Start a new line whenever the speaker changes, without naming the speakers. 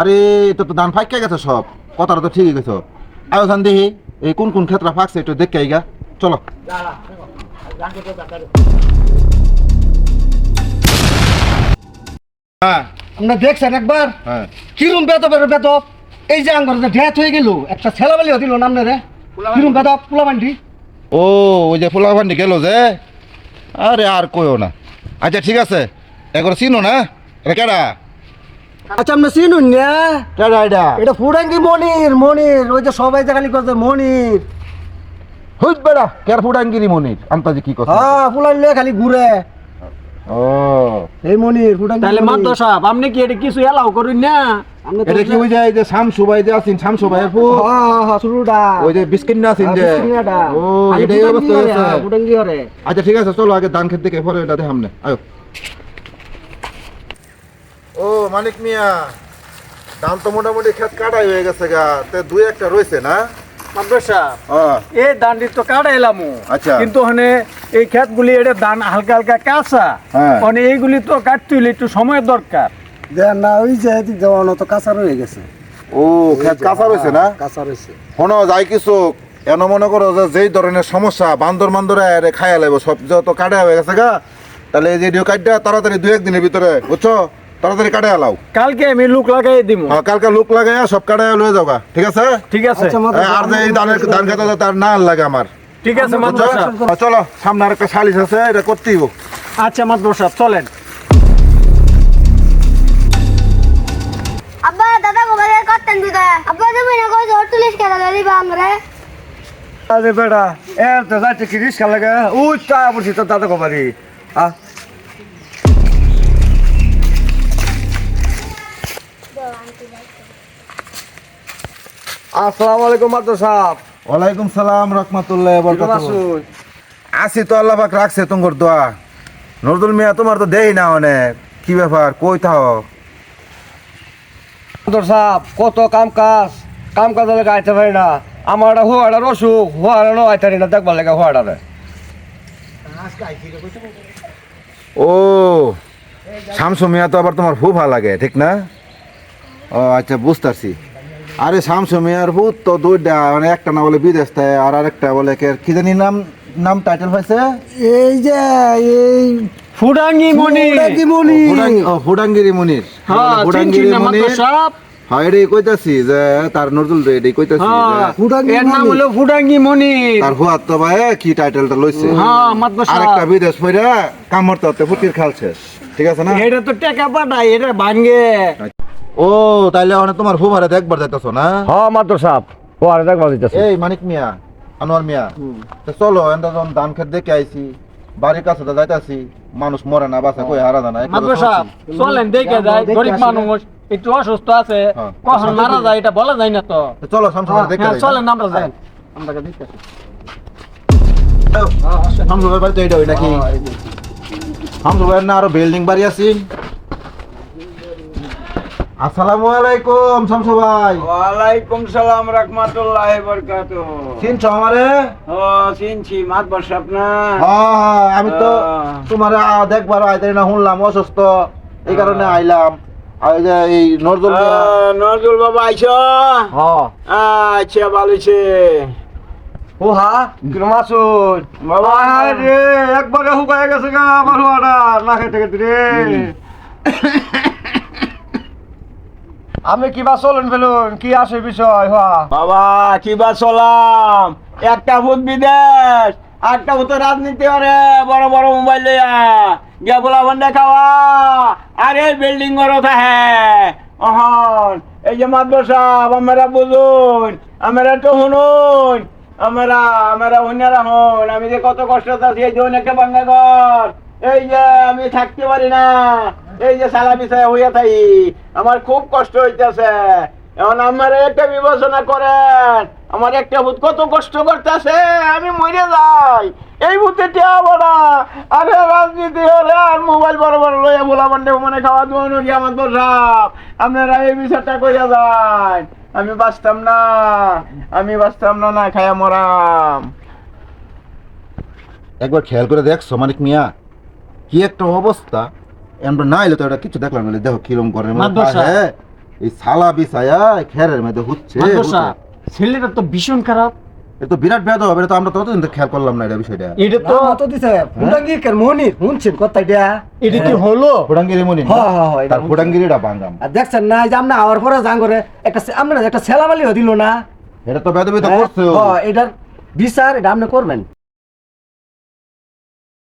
আরে তো তো ধান ফাইকা গেছে সব। কথাটা তো ঠিকই গেছো আয়োজন দেখি এই কোন কোন ক্ষেত্রে ফাঁকছে একটু দেখে আইগা। চলো। হ্যাঁ।
আমরা দেখছেন একবার?
হ্যাঁ।
কিরম বেতবের বেতব এই যে আঙ্গর ডেথ হয়ে গেল একটা ছেলাবেলি হতিল নামনে রে। কিরম বেতব পোলাবান্ডি।
ও ওই যে ফুলাভান্ডি গেল যে? আরে আর কইও না। আচ্ছা ঠিক আছে। একবার চিনো না? এটা কেডা?
আচ্ছা আমরা চিনুন না?
কেডা এটা
এটা ফুডাঙ্গি মনির মনির ওই যে সবাই যে খালি করছে মনির।
হুজ বেড়া কের ফুডাঙ্গিরি মনির? আন্তাজি কি কথা?
হ্যাঁ ফুলান লিয়ে খালি ঘুরে।
ও।
এই মনির ফুডাঙ্গি
তাহলে
মনির।
সাহেব আপনি কি এটা কিছু এলাও করুন না?
এটা কি ওই যে এই যে শামসু ভাই যে আছেন শামসু ভাইয়ের ফু
হ্যাঁ হ্যাঁ শুরুটা।
ওই যে বিস্কিট না আছেন যে। ও এটাই অবস্থা হয়েছে।
হরে।
আচ্ছা ঠিক আছে চলো আগে ধান খেত থেকে পরে এটা দেখাম না। আয়ো। ও মানিক মিয়া ধান তো মোটামুটি খেত কাটাই হয়ে গেছে গা। তে দুই একটা রয়েছে না? হ্যাঁ।
এই ধানটি তো কাটা এলাম
আচ্ছা।
কিন্তু এই এটা ধান হালকা হালকা কাঁচা।
হ্যাঁ।
মানে এইগুলি তো কাটতে হইলে একটু সময়ের দরকার।
না ওই যে দেওয়ানো তো কাঁচা রয়ে গেছে।
ও খেত কাঁচা রয়েছে না?
কাঁচা রয়েছে।
শোনো যাই কিছু এন মনে করো যে যেই ধরনের সমস্যা বান্দর বান্দরে আরে খাইয়া লাগবে সব যত কাটা হয়ে গেছে গা। তাহলে এই যে কাটটা তাড়াতাড়ি দুই একদিনের ভিতরে বুঝছ? তাড়াতাড়ি কাটে আলাও।
কালকে আমি লুক লাগাই দিব
হ্যাঁ কালকে লোক লাগাই সব কাটে লয়ে যাওগা। ঠিক আছে?
ঠিক আছে।
আচ্ছা,
হ্যাঁ, আর যে ধানের ধান খেতে তার না লাগে আমার।
ঠিক আছে মাদ্র
বুঝছ?
সাহেব
হ্যাঁ, চলো সামনে আরেকটা সালিশ আছে এটা করতেই
আচ্ছা মাদ্র চলেন।
আব্বা দাদা গো করতেন দিদা আব্বা তুমি না কই হোটেলিস কেন দিবা আমরা।
আরে বেটা এ তো যাচ্ছে কি রিস্কা লাগে? উই তা বলছি তো দাদা কবারি আ আসসালামু আলাইকুম মাদ্র সাহেব।
ওয়ালাইকুম সালাম রহমতুল্লাহ
আছুন
আছি তো আল্লাহ পাক রাখছে তোমার দোয়া। নজরুল মিয়া তোমার তো দেই না অনেক। কি ব্যাপার কই থাও?
মাদ্র সাহেব কত কাম কাজ কাম কাজ লাগে আইতে পারি না। আমার একটা হুয়াটার অসুখ হুয়াটা নো আইতে পারি না দেখবার লাগে হুয়াটারে।
ও শামসু মিয়া তো আবার তোমার খুব ভালো লাগে ঠিক না? ও আচ্ছা বুঝতে পারছি আরে শামসু মিয়ার ভূত তো দুইটা মানে একটা না বলে বিদেশ থাকে আর আরেকটা বলে কে কি জানি নাম নাম টাইটেল পাইছে
এই যে এই
ফুডাঙ্গি মনি
ফুডাঙ্গি মনি
ফুডাঙ্গিরি মুনির।
হ্যাঁ
ফুডাঙ্গিরি
না মাদ্র
মুনির।
সাহেব
হ্যাঁ এটাই কইতাছি যে তার নজরুল রে এটাই কইতাছি যে
হ্যাঁ এর নাম
মনি।
হলো ফুডাঙ্গি মনি
তার হুয়াত তো ভাই কি টাইটেলটা লইছে?
হ্যাঁ মাদ্র
আরেকটা বিদেশ পইরা কামড়তে হতে ফুটির খালছে ঠিক আছে না?
এটা তো টেকা এটা ভাঙ্গে।
ও তাইলে অনেক তোমার ফুবারে দেখবার যাইতাছো না?
হ্যাঁ মাদ্র সাহেব হুয়াটা দেখবার দিতেছে
এই মানিক মিয়া আনোয়ার মিয়া তো চলো এন্ডা যখন ধান খেত দেখে আইছি বাড়ির কাছে তো যাইতাছি মানুষ মরে না বাসা কই হারা জানা
মাদ্র সাহেব চলেন দেখে যায় গরিব মানুষ একটু অসুস্থ আছে
হ্যাঁ।
কখন মারা যায় এটা বলা যায় না তো।
চলো শামসু দেখে
হ্যাঁ
যাই,
চলেন আমরা যাই। আমরা দেখতে
শামসু ভাই বাড়িতে এইটা ওই নাকি? ভাইয়ের না আরও বিল্ডিং বাড়ি আছি। আসসালামু আলাইকুম শামসু ভাই
ওয়ালাইকুম সালাম রহমতুল্লাহ বরকাত
চিনছো আমারে?
ও চিনছি মাত
হ্যাঁ, হ্যাঁ, আমি তো। তোমার দেখবার আইতে না শুনলাম অসুস্থ। এই কারণে আইলাম। এই নজরুল
নজরুল বাবা আইছ? আচ্ছা ভালোছে
কিরম আছুন
বাবা।
আরে একবারে হুকায় গেছে গা আমার হুয়াটা। না খেতে খেতে রে। আমি কিবা চলুন ফেলুন, কি আছে বিষয় হুয়া
বাবা, কিবা চলাম। একটা ভূত বিদেশ একটা ভূত রাজনীতি করে বড় বড় মোবাইল লইয়া। গিয়া বলা বন্ধে খাওয়া, আরে বিল্ডিং ঘর থাহে অহন, এই যে মাদ্রাসা আমরা বুঝুন, আমরা তো শুনুন। আমরা আমরা হুনারা হন, আমি যে কত কষ্ট আছি এই যে অনেকে বাঙ্গা ঘর এই যে আমি থাকতে পারি না। এই যে সালা বিছায় হইয়া থাই। আমার খুব কষ্ট হইতেছে। এখন আমার একটা বিবেচনা করেন। আমার একটা ভূত কত কষ্ট করতেছে, আমি মরে যাই। এই ভূতে টিয়া বড়া আরে রাজনীতি হলে আর মোবাইল বড় বড় লইয়া বলা বান্ডে মানে খাওয়া দোয়ানো গিয়ে আমার তো সাপ আপনারা এই বিচারটা কইয়া যান। আমি বাঁচতাম না। আমি বাঁচতাম না না খায়া মরাম।
একবার খেয়াল করে দেখছ মানিক মিয়া? কি একটা অবস্থা। আমরা না এলে তো এটা কিছু দেখলাম না। দেখো কিরম করে হ্যাঁ এই সালা বিছায়া খেরের মধ্যে হচ্ছে
ছেলেটা তো ভীষণ খারাপ।
এটা তো বিরাট ভেদ হবে এটা তো আমরা ততদিন তো খেয়াল করলাম না এটা বিষয়টা।
এটা
তো
তো
দিছে মনির শুনছেন কথা এটা
এটা কি হলো?
ফুটাঙ্গিরি মনি
হ্যাঁ, হ্যাঁ, হ্যাঁ,
তার ফুটাঙ্গিরিটা বাঙ্গাম।
আর দেখছেন না যে আমরা আওয়ার পরে যাং করে একটা আমরা একটা সেলামালি দিল না।
এটা তো বেদবিত
হ্যাঁ,
করছে ও।
হ্যাঁ, এটার বিচার এটা আপনি করবেন।